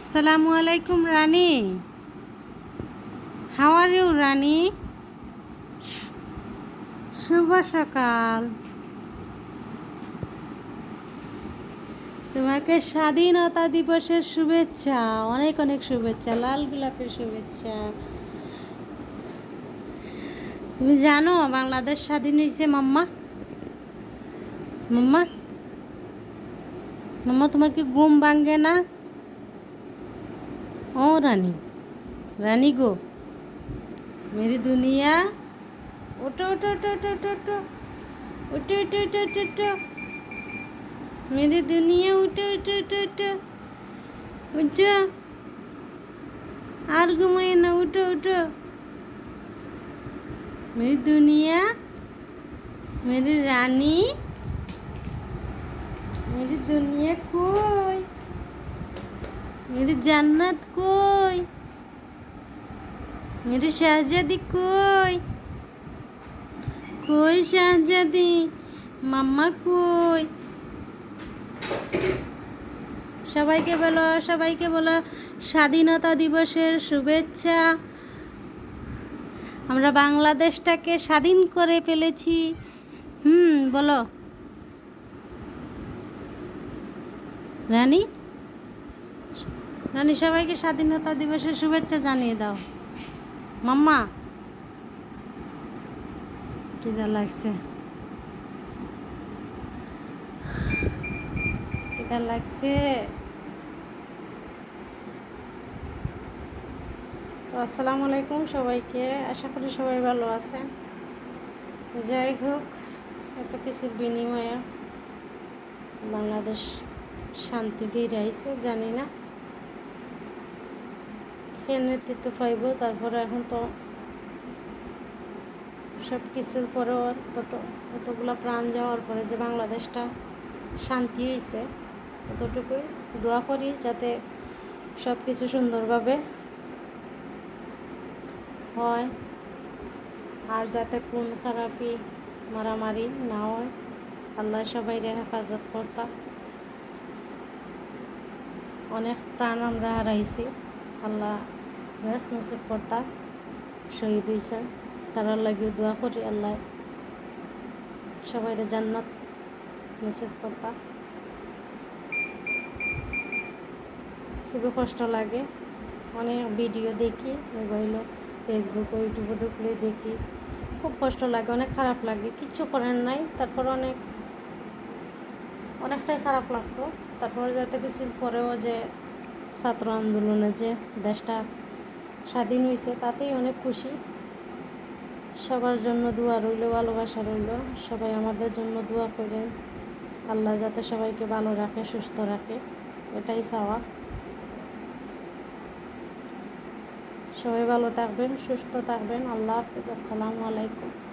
Assalamu alaikum, Rani. How are you, Rani? শুভ সকাল। তোমাকে স্বাধীনতা দিবসের শুভেচ্ছা অনেক অনেক শুভেচ্ছা লাল গোলাপের শুভেচ্ছা। তুমি জানো বাংলাদেশ স্বাধীন হয়েছে মাম্মা। মাম্মা। মাম্মা তোমার কি ঘুম ভাঙ্গে না? ও রানী রানী গো মেরি দুনিয়া ওটো ওটো ওটো ওটো ওটো ওটো ওটো ওটো ওটো ওটো ওটো মেরি দুনিয়া উঠো উঠো উঠো উঠো উঠো আর ঘুমায় না উঠো উঠো মেরি দুনিয়া মেরি রানী मेरी दुनिया कोई মেরে জান্নাত কই মেরে শাহজাদি কই কই শাহজাদি মাম্মা কই সবাইকে বলো সবাইকে বলো, স্বাধীনতা দিবসের শুভেচ্ছা। আমরা বাংলাদেশটাকে স্বাধীন করে ফেলেছি। হুম, বলো। রানী? রানী সবাইকে স্বাধীনতা দিবসের শুভেচ্ছা জানিয়ে দাও। মাম্মা। কিদা লাগছে। কিদা লাগছে। তো আসসালামু আলাইকুম সবাইকে। আশা করি সবাই ভালো আছে যাই হোক, এত কিছুর বিনিময়ে বাংলাদেশ শান্তি ফিরাইছে জানি না। কে নেতৃত্ব পাইব, তারপরে এখন তো সব কিছুর পরেও তত, এতগুলো প্রাণ যাওয়ার পরে যে বাংলাদেশটা শান্তি হয়েছে এতটুকুই দোয়া করি যাতে সব কিছু সুন্দরভাবে হয় আর যাতে কোন খারাপি মারামারি না হয়। আল্লাহ সবাই হেফাজত করতা। অনেক প্রাণ আমরা হারাইছি। আল্লাহ বেশ নসিব কর্তা শহীদ হয়েছেন তারা লাগিয়ে দোয়া করি আল্লাহ সবাই জান্নাত নসিব কর্তা খুবই কষ্ট লাগে। অনেক ভিডিও দেখি, মোবাইল ফেসবুক ইউটিউবে ঢুকলে দেখি। খুব কষ্ট লাগে, অনেক খারাপ লাগে। কিচ্ছু করেন নাই। তারপর অনেক, অনেকটাই খারাপ লাগতো। তারপরে যাতে কিছু পরেও যে ছাত্র আন্দোলনে যে দেশটা স্বাধীন হয়েছে, তাতেই অনেক খুশি। সবার জন্য দোয়া রইল, ভালোবাসা রইল। সবাই আমাদের জন্য দোয়া করেন আল্লাহ যাতে সবাইকে ভালো রাখে, সুস্থ রাখে, এটাই চাওয়া। সবাই ভালো থাকবেন, সুস্থ থাকবেন। আল্লাহ হাফিজ। আসসালামু আলাইকুম।